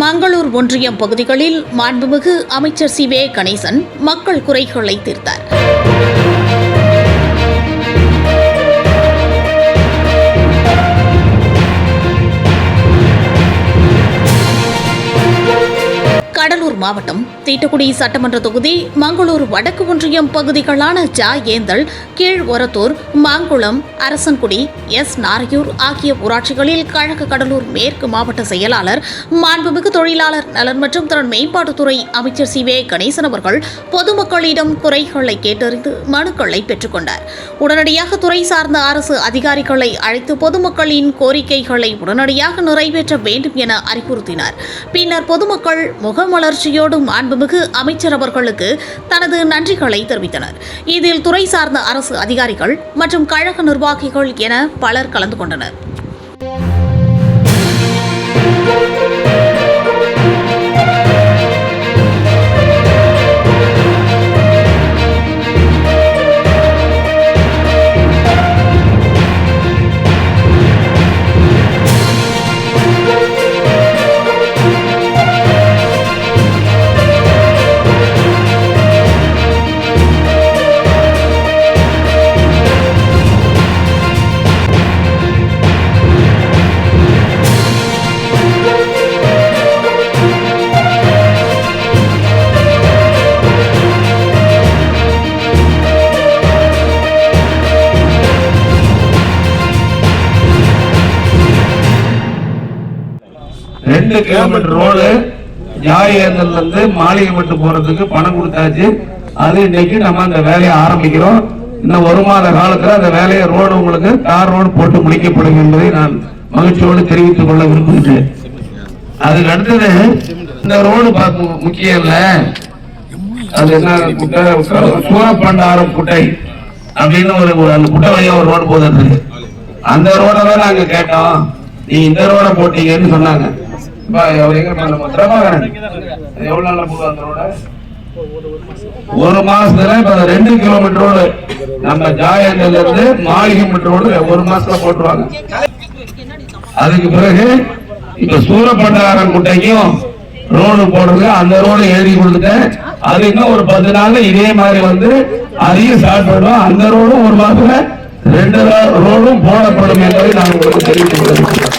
மங்களூர் ஒன்றியம் பகுதிகளில் மாண்புமிகு அமைச்சர் சி வே கணேசன் மக்கள் குறைகளை தீர்த்தார். கடலூர் மாவட்டம் தீட்டுக்குடி சட்டமன்ற தொகுதி மங்களூர் வடக்கு ஒன்றியம் பகுதிகளான ஜா ஏந்தல் கீழ் ஒரத்தூர் மாங்குளம் அரசன்குடி எஸ். நாரையூர் ஆகிய ஊராட்சிகளில் கழக கடலூர் மேற்கு மாவட்ட செயலாளர் மாண்புமிகு தொழிலாளர் நலன் மற்றும் திறன் மேம்பாட்டுத்துறை அமைச்சர் சி. வே. கணேசன் அவர்கள் பொதுமக்களிடம் குறைகளை கேட்டறிந்து மனுக்களை பெற்றுக்கொண்டார் உடனடியாக துறை சார்ந்த அரசு அதிகாரிகளை அழைத்து பொதுமக்களின் கோரிக்கைகளை உடனடியாக நிறைவேற்ற வேண்டும் என அறிவுறுத்தினார். பின்னர் பொதுமக்கள் முகமலர் முகமலர்ச்சியோடு அன்புமிகு அமைச்சர் அவர்களுக்கு தனது நன்றிகளை தெரிவித்தனர். இதில் துறை சார்ந்த அரசு அதிகாரிகள் மற்றும் கழக நிர்வாகிகள் என பலர் கலந்து கொண்டனர். ரெண்டு கிலோமீட்டர் ரோடு ஜாயேந்தல்ல இருந்து மாளிகைப்பட்டு போறதுக்கு பணம் கொடுத்தாச்சு. அது இன்னைக்கு நம்ம அந்த வேலையை ஆரம்பிக்கிறோம். இன்னும் ஒரு மாத காலத்துல அந்த வேலையை ரோடு உங்களுக்கு தார் ரோடு போட்டு முடிக்கப்படும் என்பதை நான் மகிழ்ச்சியோடு தெரிவித்துக் கொள்ள விரும்புகிறேன். அதுக்கு அடுத்தது இந்த ரோடு பார்க்க முக்கியம் இல்ல. அது என்ன குட்டை சூரப்பண்டாரம் குட்டை அப்படின்னு ஒரு ஒரு அந்த குட்டை வழியா ஒரு ரோடு போகுது அந்த ரோட தான் நாங்க கேட்டோம். நீ இந்த ரோட போட்டீங்கன்னு சொன்னாங்க. எவ்வளவு அந்த ஒரு மாசத்துல இப்ப ரெண்டு கிலோமீட்டர் ரோடு. நம்ம ஜாயந்தில இருந்து மாளிகைமீட்டர் ரோடு ஒரு மாசத்துல போட்டுருவாங்க. அதுக்கு பிறகு இப்ப சூரப்பண்டாரம் குட்டைக்கும் ரோடு போடுறது அந்த ரோடு எழுதி கொடுத்துட்டேன். அது இன்னும் ஒரு பத்து நாள்ல இதே மாதிரி வந்து அதையும் ஸ்டார்ட் பண்ணுவோம். அந்த ரோடும் ஒரு மாசத்துல ரெண்டு ரோடும் போடப்படும் என்பதை நான் உங்களுக்கு தெரிவித்துக் கொள்கிறேன்.